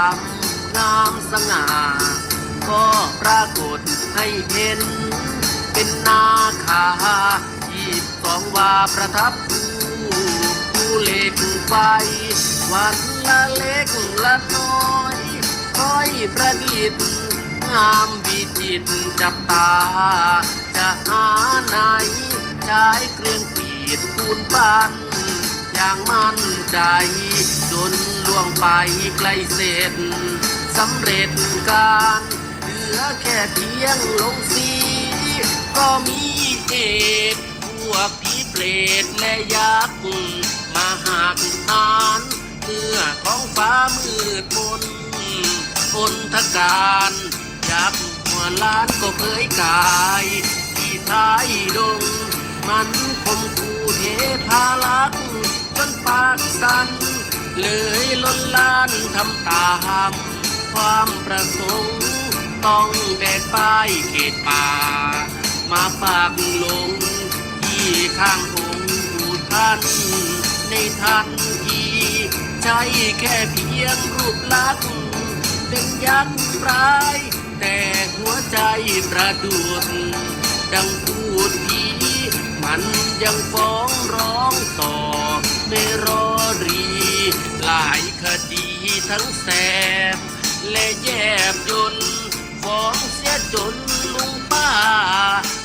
ทำงามสง่า ก็ปรากฏให้เห็น เป็นนาคายีบสองวาประทับผู้เล็กไฟ วันละเล็กละน้อยค่อยประดิษฐ์งามวิจิตจับตา จะหาไหนใช้เครื่องปีดปูนปั้น อย่างมั่นใจ จนล่วงไปไกล้เสร็จสำเร็จการเหลือแค่เพียงลงสีก็มีเอกพวกผีเปรตและยักษ์มาหักทานเมื่อท้องฟ้ามืดมนอนทการยักษ์หัวล้านก็เผยกาย ที่ท้ายดง มันคมคู่เทพาลักษ์จนปากสันเลยล้นล้านทำตาม ความประสงค์ ต้องแบกป้ายเขตป่า มาฝากลงที่ข้างองค์ดูท่าน ในทันทีใช้แค่เพียงรูปลักษณ์เป็นยักษ์ร้าย แต่หัวใจประดุดดังพูดผี มันยังฟ้องร้องต่อไม่รอรี หลายคดีทั้งแสบ และแยบยนฟ้องเสียจนลุงป้า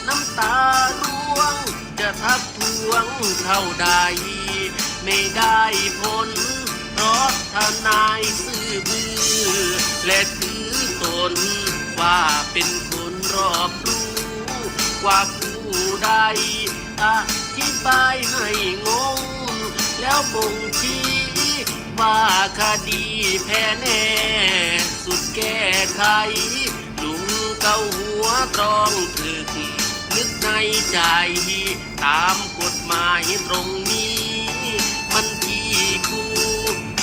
น้ำตาล่วง จะทับทวงเท่าใด ไม่ได้ผลเพราะทนายซื่อบือและถือตน ว่าเป็นคนรอบรู้กว่าผู้ใด อธิบายให้งง แล้วบ่งชี้ว่าคดีแพ้แน่ สุดแก้ไขลุงเกาหัวตรองถึก นึกในใจตามกฎหมายตรงนี้ มันที่คู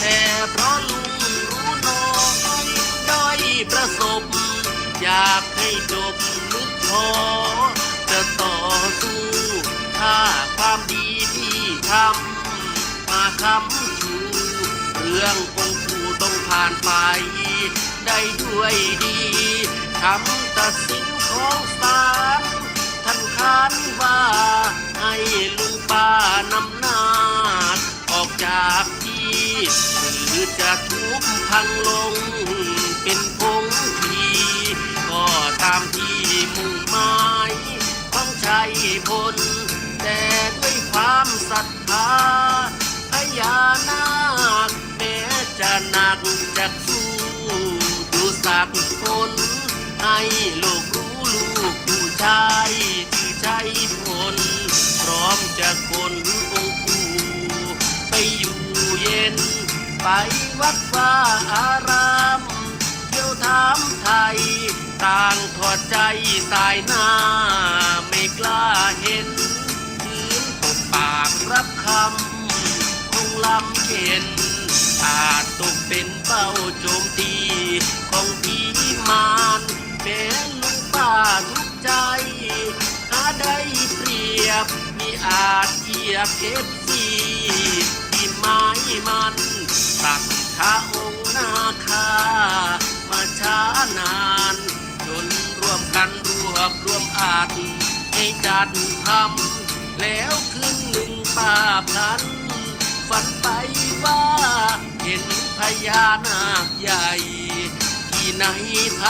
แต่เพราะลุงรู้น้อยด้อยประสบ อยากให้จบนึกพอจะต่อาความดีที่ทำมาคำชูเรื่ององคูต้องผ่านไป ได้ด้วยดีคำตัดสินของศาลท่านคานว่าให้ลุงป้านำนาออกจากที่หรือจะทุบพังลง เป็นพงทีก็ตามที่มุ่งหมายต้องใช้ผล แต่ด้วยความศรัทธาพญานาคแม้จะหนักจะสู้ดูสักคนให้โลกรู้ลูกผู้ชายที่ใช้ผลพร้อมจะคนองค์ปู่ไปอยู่เย็น ไปวัดว่าอารามเที่ยวถามไทยต่างถอดใจสายหน้าไม่กล้าเห็น รับคำคงลำเข็นอาจตกเป็นเป้าโจมตีของผีมารแม้ลุงป้าทุกใจ หาได้เปรียบมีอาจเทียบเอฟซีที่ไม้มันตักขาองค์นาคามาช้านานจนร่วมกันรวบรวมอาจให้จัดทำแล้วคืนหนึ่ง ป้าพลันฝันไปว่าเห็นพญานาคใหญ่ ที่ไหนท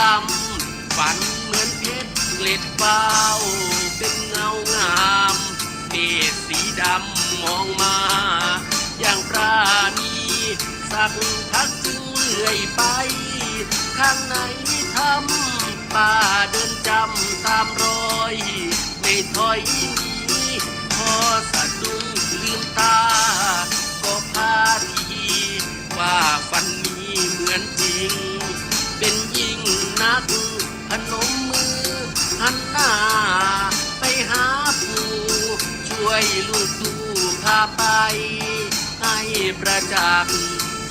ำฝันเหมือนเพชรเกล็ดเบาเป็นเงางามเนตรสีดำมองมา อย่างปราณีสักพักจึงเลื่อยไป ข้างในทำป่าเดินจำตามรอย ไม่ถอยหนีพอสะดุ วยลูกดูพาไป ให้ประจักษ์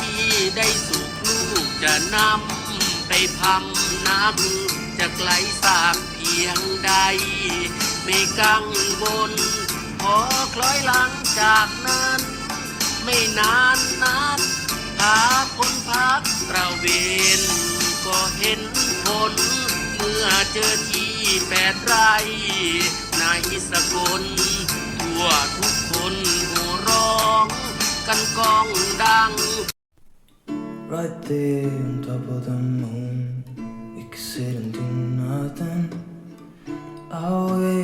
ที่ได้สุขลูกจะนำไปพำนักจะไกลสากเพียงใด ไม่กังวลพอคล้อยหลังจากนั้น ไม่นานนักหาคนพักตระเวนก็เห็นผลเมื่อเจอที่แปดไร่ในสกล วทุกคนหัวร้อง กันกองดัง Right there on top of the moon, we could sit and do nothing. I wish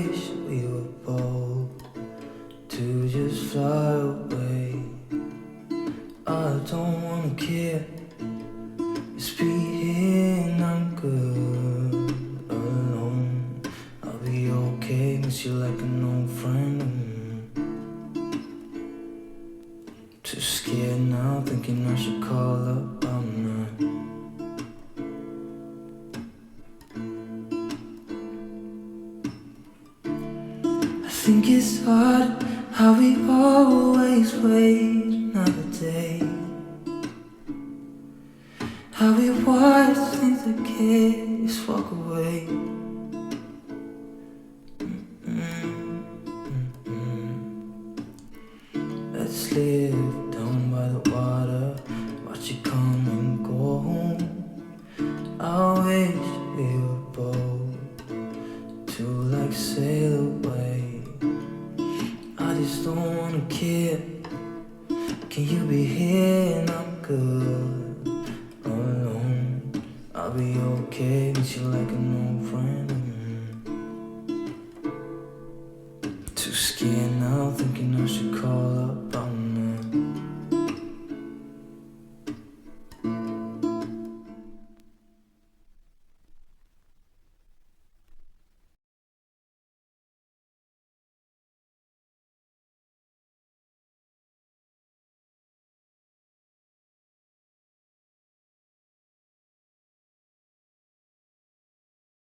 Thinking I should call up. I think it's hard how we always wait another day. How we watch things that kids walk away. Let's live down by the water, wanna care? Can you be here and I'm good? Alone, I'll be okay with you like an old friend. Too scared now, thinking I should call.